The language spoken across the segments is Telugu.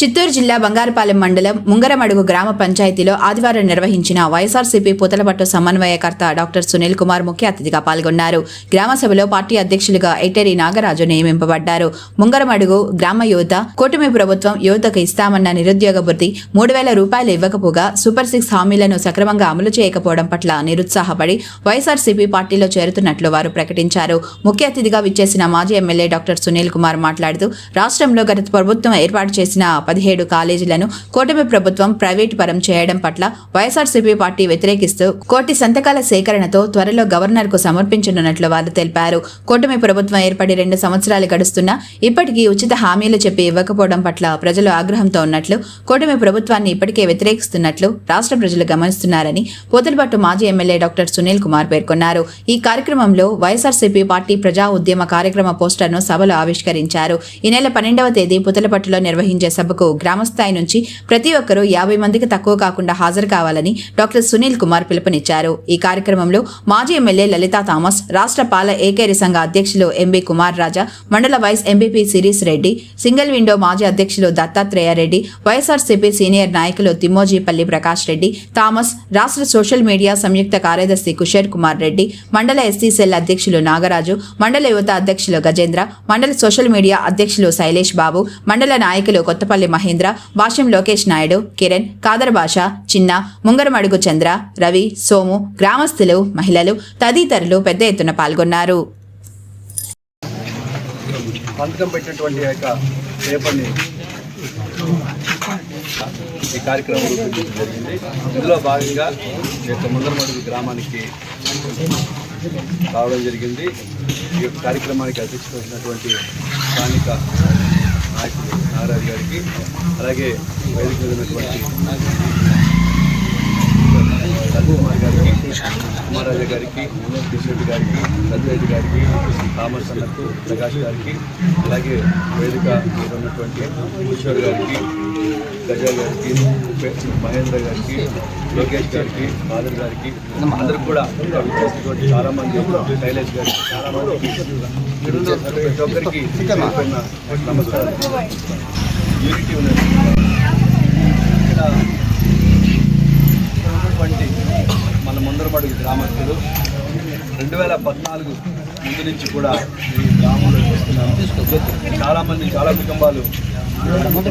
చిత్తూరు జిల్లా బంగారుపాలెం మండలం ముంగరమడుగు గ్రామ పంచాయతీలో ఆదివారం నిర్వహించిన వైఎస్ఆర్సీపీ పూతలపట్టు సమన్వయకర్త డాక్టర్ సునీల్ కుమార్ ముఖ్య అతిథిగా పాల్గొన్నారు. గ్రామ సభలో పార్టీ అధ్యక్షులుగా ఎటేరి నాగరాజు నియమింపబడ్డారు. ముంగరమడుగు గ్రామ యువత కూటమి ప్రభుత్వం యువతకు ఇస్తామన్న నిరుద్యోగ భృతి మూడు వేల రూపాయలు ఇవ్వకపోగా సూపర్ సిక్స్ హామీలను సక్రమంగా అమలు చేయకపోవడం పట్ల నిరుత్సాహపడి వైఎస్ఆర్సీపీ పార్టీలో చేరుతున్నట్లు వారు ప్రకటించారు. ముఖ్య అతిథిగా విచ్చేసిన మాజీ ఎమ్మెల్యే డాక్టర్ సునీల్ కుమార్ మాట్లాడుతూ రాష్ట్రంలో గత ప్రభుత్వం ఏర్పాటు చేసిన పదిహేడు కాలేజీలను కూటమి ప్రభుత్వం ప్రైవేటు పరం చేయడం పట్ల వైఎస్ఆర్సీపీ పార్టీ వ్యతిరేకిస్తూ కోటి సంతకాల సేకరణతో త్వరలో గవర్నర్కు సమర్పించనున్నట్లు వారు తెలిపారు. కూటమి ప్రభుత్వం ఏర్పడి రెండు సంవత్సరాలు గడుస్తున్నా ఇప్పటికీ ఉచిత హామీలు చెప్పి ఇవ్వకపోవడం పట్ల ప్రజలు ఆగ్రహంతో ఉన్నట్లు కూటమి ప్రభుత్వాన్ని ఇప్పటికే వ్యతిరేకిస్తున్నట్లు రాష్ట్ర ప్రజలు గమనిస్తున్నారని పోతలపట్టు మాజీ ఎమ్మెల్యే డాక్టర్ సునీల్ కుమార్ పేర్కొన్నారు. ఈ కార్యక్రమంలో వైఎస్ఆర్సీపీ పార్టీ ప్రజా ఉద్యమ కార్యక్రమ పోస్టర్ను సభలో ఆవిష్కరించారు. ఈ నెల పన్నెండవ తేదీ పుతలపట్టులో నిర్వహించే సభ సభకు గ్రామస్థాయి నుంచి ప్రతి ఒక్కరూ యాభై మందికి తక్కువ కాకుండా హాజరు కావాలని డాక్టర్ సునీల్ కుమార్ పిలుపునిచ్చారు. ఈ కార్యక్రమంలో మాజీ ఎమ్మెల్యే లలితా థామస్ రాష్ట్ర పాల ఏకేరి సంఘ అధ్యక్షులు ఎంబీ కుమార్ రాజా మండల వైస్ ఎంపీపీ సిరీస్ రెడ్డి సింగిల్ విండో మాజీ అధ్యక్షులు దత్తాత్రేయ రెడ్డి వైఎస్ఆర్సీపీ సీనియర్ నాయకులు తిమ్మోజీపల్లి ప్రకాష్ రెడ్డి థామస్ రాష్ట్ర సోషల్ మీడియా సంయుక్త కార్యదర్శి కుషేర్ కుమార్ రెడ్డి మండల ఎస్సీ సెల్ అధ్యక్షులు నాగరాజు మండల యువత అధ్యక్షులు గజేంద్ర మండల సోషల్ మీడియా అధ్యక్షులు శైలేష్ బాబు మండల నాయకులు కొత్తపల్లి మహేంద్ర భాష్యం లోకేష్ నాయుడు కిరణ్ కాదర్ భాష చిన్న ముంగరమడుగు చంద్ర రవి సోము గ్రామస్తులు మహిళలు తదితరులు పెద్ద ఎత్తున పాల్గొన్నారు. సంతకం పెట్టినటువంటి యొక్క పేపర్ని ఈ కార్యక్రమం రూపొందించడం జరిగింది. ఇందులో భాగంగా ఈ యొక్క ముందరమడుగు గ్రామానికి రావడం జరిగింది. ఈ యొక్క కార్యక్రమానికి అధ్యక్షత స్థానిక నాయకులు గారికి అలాగే వేదిక మీద గారికి కుమారాజా గారికి కిషోర్ గారికి సత్యరెడ్డి గారికి థామస్ అన్నకు ప్రకాష్ గారికి అలాగే వేదిక మీద ఉన్నటువంటి కిషోర్ గారికి గజా గారికి మహేంద్ర గారికి లోకేష్ గారికి మాధవ్ గారికి అందరికి కూడా విచ్చేసినటువంటి చాలామంది శైలేష్ గారికి చాలామంది ప్రతి ఒక్కరికి నమస్కారం యూనిటీ ఉన్నది. ఇక్కడ ఉన్నటువంటి మన ముందరమడుగు గ్రామస్తులు రెండు వేల పద్నాలుగు ముందు నుంచి కూడా ఈ గ్రామంలో చూస్తున్నాము చాలామంది చాలా కుటుంబాలు నాకు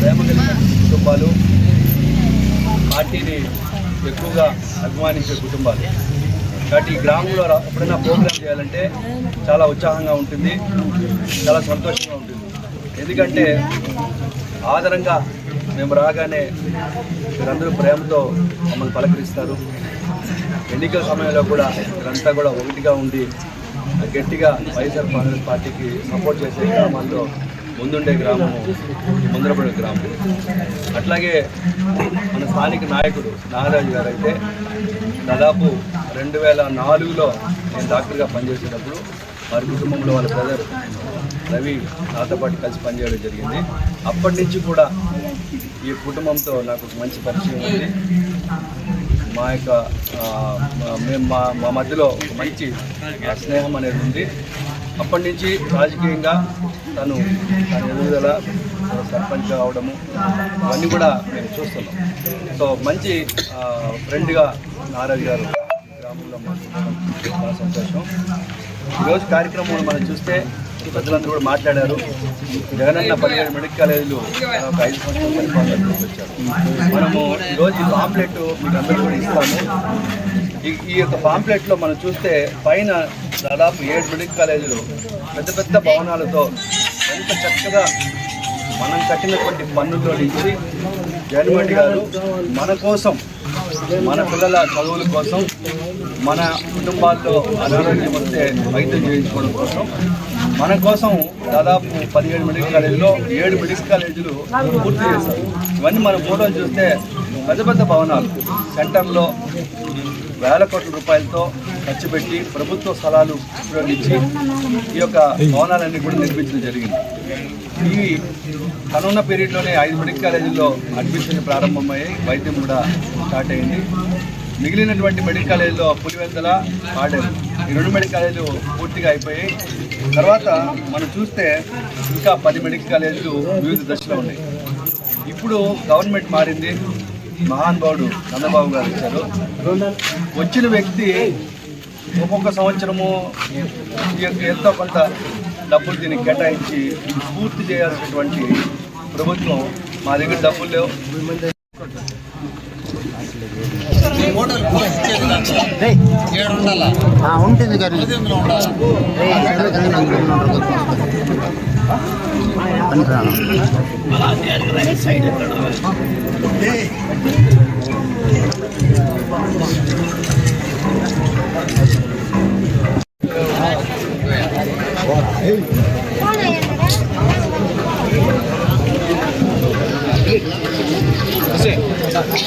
ప్రేమ కలిగిన కుటుంబాలు పార్టీని ఎక్కువగా అభిమానించే కుటుంబాలు. కాబట్టి ఈ గ్రామంలో ఎప్పుడైనా ప్రోగ్రామ్ చేయాలంటే చాలా ఉత్సాహంగా ఉంటుంది చాలా సంతోషంగా ఉంటుంది. ఎందుకంటే ఆదరంగా మేము రాగానే మీరందరూ ప్రేమతో మమ్మల్ని పలకరిస్తారు. ఎన్నికల సమయంలో కూడా మీరంతా కూడా ఒకటిగా ఉండి గట్టిగా వైఎస్ఆర్ కాంగ్రెస్ పార్టీకి సపోర్ట్ చేసే గ్రామాల్లో ముందుండే గ్రామము ముందరపడే గ్రామం. అట్లాగే మన స్థానిక నాయకుడు నాగరాజు గారు అయితే దాదాపు రెండు వేల నాలుగులో నేను డాక్టర్గా పనిచేసేటప్పుడు వారి కుటుంబంలో వాళ్ళ బ్రదర్ రవి నాతో పాటు కలిసి పనిచేయడం జరిగింది. అప్పటి నుంచి కూడా ఈ కుటుంబంతో నాకు ఒక మంచి పరిచయం ఉంది. మా యొక్క మా- మేము మా మా మధ్యలో ఒక మంచి స్నేహం అనేది ఉంది. అప్పటి నుంచి రాజకీయంగా తను తన ఎదుగుదల సర్పంచ్ అవడము ఇవన్నీ కూడా మేము చూస్తున్నాం. సో మంచి ఫ్రెండ్గా నారాజు గారు గ్రామంలో మాట్లాడడం చాలా సంతోషం. ఈరోజు కార్యక్రమంలో మనం చూస్తే ప్రజలందరూ కూడా మాట్లాడారు. జగనన్న పదిహేడు మెడికల్ కాలేజీలు ఒక ఐదు సంవత్సరాలు పరిపాలన మనము ఈరోజు ఈ పాంప్లెట్ మీకు అందరూ కూడా ఇస్తాము. ఈ ఈ యొక్క పాంప్లెట్లో మనం చూస్తే పైన దాదాపు ఏడు మెడికల్ కాలేజీలు పెద్ద పెద్ద భవనాలతో ఎంత చక్కగా మనం కట్టినటువంటి పన్నుల్లో నుంచి జగన్మోహన్ గారు మన కోసం మన పిల్లల చదువుల కోసం మన కుటుంబాల్లో అనారోగ్యం వస్తే వైద్యం చేయించుకోవడం కోసం మన కోసం దాదాపు పదిహేడు మెడికల్ కాలేజీలో ఏడు మెడికల్ కాలేజీలు పూర్తి చేశారు. ఇవన్నీ మన ఫోటోలు చూస్తే పెద్ద పెద్ద భవనాలు. సెంటర్లో వేల కోట్ల రూపాయలతో ఖర్చు పెట్టి ప్రభుత్వ స్థలాలు ఉపయోగించి ఈ యొక్క భవనాలన్నీ కూడా నిర్మించడం జరిగింది. ఇవి కరోనా పీరియడ్లోనే ఐదు మెడికల్ కాలేజీల్లో అడ్మిషన్ ప్రారంభమయ్యాయి. వైద్యం కూడా స్టార్ట్ అయింది. మిగిలినటువంటి మెడికల్ కాలేజీలో పులివెందల ఆడారు ఈ రెండు మెడికల్ కాలేజీలు పూర్తిగా అయిపోయాయి. తర్వాత మనం చూస్తే ఇంకా పది మెడికల్ కాలేజీలు వివిధ దశలో ఉన్నాయి. ఇప్పుడు గవర్నమెంట్ మారింది. మహానుభావుడు చంద్రబాబు గారు వచ్చారు వచ్చిన వ్యక్తి ఒక్కొక్క సంవత్సరము ఎంతో కొంత డబ్బులు దీనికి కేటాయించి పూర్తి చేయాల్సినటువంటి ప్రభుత్వం మా దగ్గర డబ్బులు లేవు. ఆ, ఉంటుంది కానీ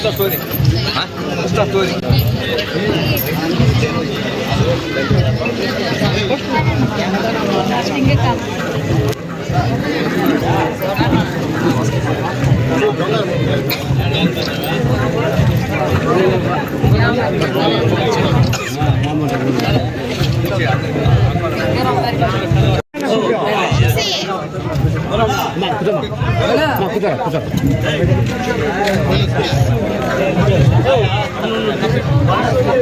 Mustatori. Hã? Mustatori. Mak, kudara. Mak, kudara, kudara. Ya.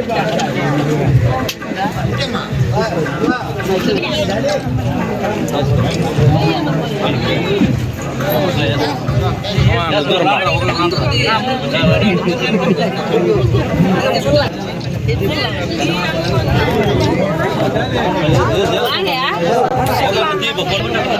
Ya. Ya.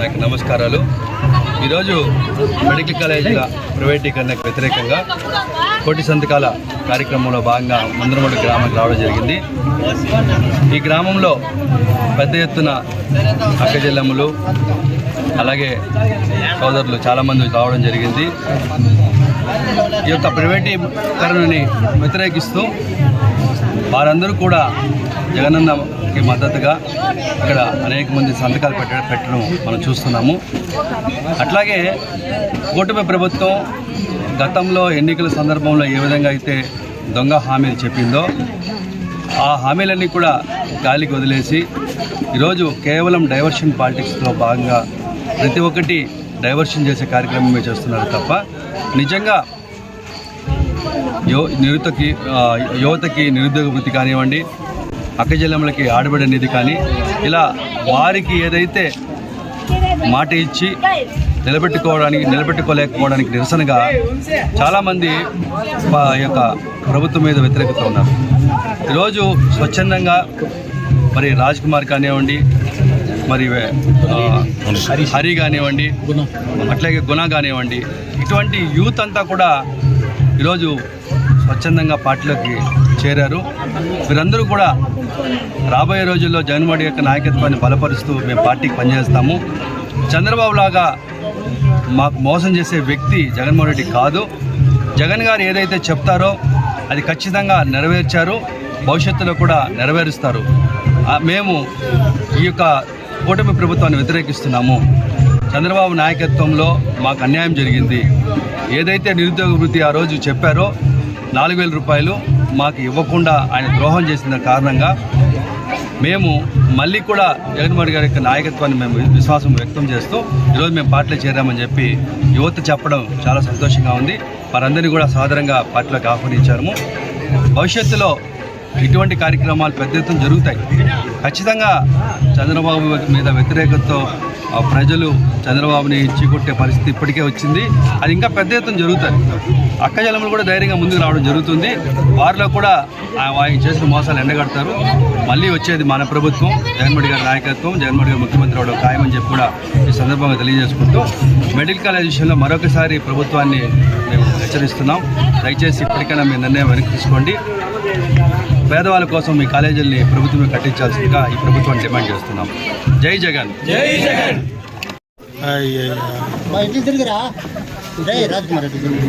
నాకు నమస్కారాలు. ఈరోజు మెడికల్ కాలేజీల ప్రైవేటీకరణకు వ్యతిరేకంగా కోటి సంతకాల కార్యక్రమంలో భాగంగా మందరమూడి గ్రామానికి రావడం జరిగింది. ఈ గ్రామంలో పెద్ద ఎత్తున అక్కజెల్లెమ్మలు అలాగే సోదరులు చాలామంది రావడం జరిగింది. ఈ యొక్క ప్రైవేటీకరణని వ్యతిరేకిస్తూ వారందరూ కూడా జగనన్నకి మద్దతుగా ఇక్కడ అనేక మంది సంతకాలు పెట్ట పెట్టడం మనం చూస్తున్నాము. అట్లాగే కూటమి ప్రభుత్వం గతంలో ఎన్నికల సందర్భంలో ఏ విధంగా అయితే దొంగ హామీలు చెప్పిందో ఆ హామీలన్నీ కూడా గాలికి వదిలేసి ఈరోజు కేవలం డైవర్షన్ పాలిటిక్స్లో భాగంగా ప్రతి ఒక్కటి డైవర్షన్ చేసే కార్యక్రమమే చేస్తున్నారు తప్ప నిజంగా యో నిరుతకి యువతకి నిరుద్యోగ వృత్తి కానివ్వండి అక్కజల్లెమ్మలకి ఆడబడి అనేది కానీ ఇలా వారికి ఏదైతే మాట ఇచ్చి నిలబెట్టుకోవడానికి నిలబెట్టుకోలేకపోవడానికి నిరసనగా చాలామంది యొక్క ప్రభుత్వం మీద వ్యతిరేకత ఉన్నారు. ఈరోజు స్వచ్ఛందంగా మరి రాజ్ కుమార్ కానివ్వండి మరి హరి కానివ్వండి అట్లాగే గుణ కానివ్వండి ఇటువంటి యూత్ అంతా కూడా ఈరోజు స్వచ్ఛందంగా పార్టీలోకి చేరారు. వీరందరూ కూడా రాబోయే రోజుల్లో జగన్మోహన్ యొక్క నాయకత్వాన్ని బలపరుస్తూ మేము పార్టీకి పనిచేస్తాము. చంద్రబాబు లాగా మాకు మోసం చేసే వ్యక్తి జగన్మోహన్ రెడ్డి కాదు. జగన్ గారు ఏదైతే చెప్తారో అది ఖచ్చితంగా నెరవేర్చారు. భవిష్యత్తులో కూడా నెరవేరుస్తారు. మేము ఈ యొక్క కూటమి ప్రభుత్వాన్ని వ్యతిరేకిస్తున్నాము. చంద్రబాబు నాయకత్వంలో మాకు అన్యాయం జరిగింది. ఏదైతే నిరుద్యోగ వృత్తి ఆ రోజు చెప్పారో నాలుగు వేల రూపాయలు మాకు ఇవ్వకుండా ఆయన ద్రోహం చేసిన కారణంగా మేము మళ్ళీ కూడా జగన్మోహన్ గారి యొక్క నాయకత్వాన్ని మేము విశ్వాసం వ్యక్తం చేస్తూ ఈరోజు మేము పార్టీలో చేరామని చెప్పి యువత చెప్పడం చాలా సంతోషంగా ఉంది. వారందరినీ కూడా సాధారణంగా పార్టీలోకి ఆహ్వానించాము. భవిష్యత్తులో ఇటువంటి కార్యక్రమాలు పెద్ద ఎత్తున జరుగుతాయి. ఖచ్చితంగా చంద్రబాబు మీద వ్యతిరేకతతో ప్రజలు చంద్రబాబుని చీకొట్టే పరిస్థితి ఇప్పటికే వచ్చింది. అది ఇంకా పెద్ద ఎత్తున జరుగుతుంది. అక్కజలములు కూడా ధైర్యంగా ముందుకు రావడం జరుగుతుంది. వారిలో కూడా ఆయన చేసిన మోసాలు ఎండగడతారు. మళ్ళీ వచ్చేది మన ప్రభుత్వం జగన్మోహన్ గారి నాయకత్వం జగన్మోహన్ గారు ముఖ్యమంత్రి అవడం ఖాయమని చెప్పి కూడా ఈ సందర్భంగా తెలియజేసుకుంటూ మెడికల్ కాలేజ్ విషయంలో మరొకసారి ప్రభుత్వాన్ని మేము హెచ్చరిస్తున్నాం. దయచేసి ఇప్పటికైనా మీ నిర్ణయం వెనక్కి తీసుకోండి. పేదవాళ్ళ కోసం మీ కాలేజీల్ని ప్రభుత్వమే కట్టించాల్సిందిగా ఈ ప్రభుత్వాన్ని డిమాండ్ చేస్తున్నాం. జై జగన్. రాజ్కుమార్ రెడ్డి. తిరిగి